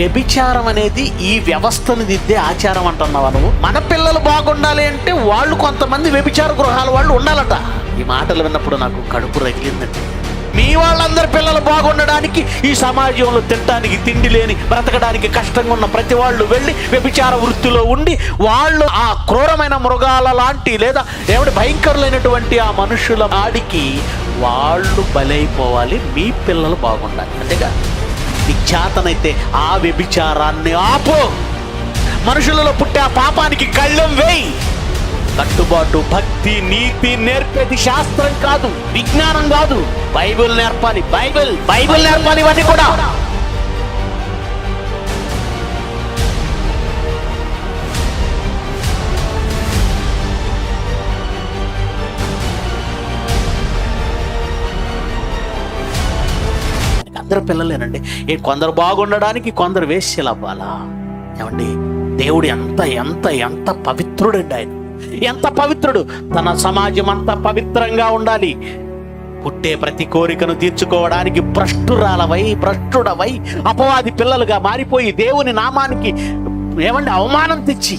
వ్యభిచారం అనేది ఈ వ్యవస్థను దిద్దే ఆచారం అంటున్నావా నువ్వు? మన పిల్లలు బాగుండాలి అంటే వాళ్ళు కొంతమంది వ్యభిచార గృహాల వాళ్ళు ఉండాలట. ఈ మాటలు విన్నప్పుడు నాకు కడుపు రగిలిందండి. మీ వాళ్ళందరి పిల్లలు బాగుండడానికి ఈ సమాజంలో తినడానికి తిండి లేని బ్రతకడానికి కష్టంగా ఉన్న ప్రతి వాళ్ళు వెళ్ళి వ్యభిచార వృత్తిలో ఉండి వాళ్ళు ఆ క్రూరమైన మృగాల లాంటి లేదా ఏమిటి భయంకరులైనటువంటి ఆ మనుషుల ఆడికి వాళ్ళు బలైపోవాలి మీ పిల్లలు బాగుండాలి. అంతేగా? నీకు చేతనైతే ఆ వ్యభిచారాన్ని ఆపు. మనుషులలో పుట్టే ఆ పాపానికి కళ్ళెం వేయి. కట్టుబాటు భక్తి నీతి నేర్పేది శాస్త్రం కాదు విజ్ఞానం కాదు. బైబిల్ నేర్పాలి బైబిల్ బైబిల్ నేర్పాలి ఇవన్నీ కూడా. అందరు పిల్లలేనండి. ఏ కొందరు బాగుండడానికి కొందరు వేశ్యలు అవ్వాలా ఏమండి? దేవుడు ఎంత ఎంత ఎంత పవిత్రుడండి ఆయన. ఎంత పవిత్రుడు. తన సమాజం అంతా పవిత్రంగా ఉండాలి. పుట్టే ప్రతి కోరికను తీర్చుకోవడానికి భ్రష్టురాలవై భ్రష్టుడవై అపవాది పిల్లలుగా మారిపోయి దేవుని నామానికి ఏమండి అవమానం తెచ్చి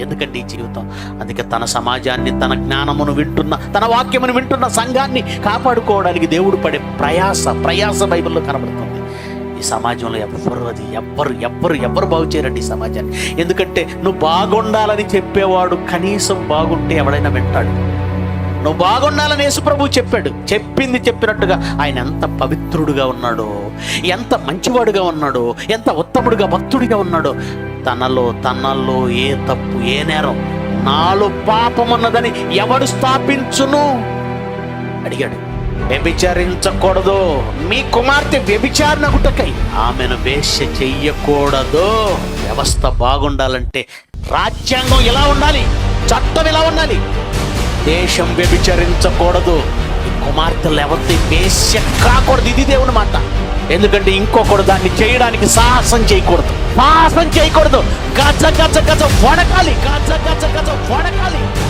ఎందుకంటే ఈ జీవితం? అందుకే తన సమాజాన్ని తన జ్ఞానమును వింటున్న తన వాక్యమును వింటున్న సంఘాన్ని కాపాడుకోవడానికి దేవుడు పడే ప్రయాస ప్రయాస బైబిల్లో కనబడుతుంది. ఈ సమాజంలో ఎవ్వరు అది ఎవ్వరు ఎవ్వరు ఎవ్వరు బాగు చేయరండి ఈ సమాజాన్ని. ఎందుకంటే నువ్వు బాగుండాలని చెప్పేవాడు కనీసం బాగుంటే ఎవడైనా వింటాడు. నువ్వు బాగుండాలని యేసుప్రభు చెప్పాడు. చెప్పింది చెప్పినట్టుగా ఆయన ఎంత పవిత్రుడుగా ఉన్నాడో ఎంత మంచివాడుగా ఉన్నాడో ఎంత ఉత్తముడుగా భక్తుడిగా ఉన్నాడో తనలో తనలో ఏ తప్పు ఏ నేరం నాలో పాపం ఉన్నదని ఎవడు స్థాపించును? అడిగాడు. వ్యభిచరించకూడదు. మీ కుమార్తె వ్యభిచారణ గుటకై ఆమెను వేష చెయ్యకూడదు. వ్యవస్థ బాగుండాలంటే రాజ్యాంగం ఎలా ఉండాలి? చట్టం ఎలా ఉండాలి? దేశం వ్యభిచరించకూడదు. ఈ కుమార్తెలు ఎవరిది? వేశ్య కాకూడదు. ఇది దేవుని మాట. ఎందుకంటే ఇంకొకడు దాన్ని చేయడానికి సాహసం చేయకూడదు. సాహసం చేయకూడదు. గజ గజ గజ వడకాలి. గజ గజ గజ వడకాలి.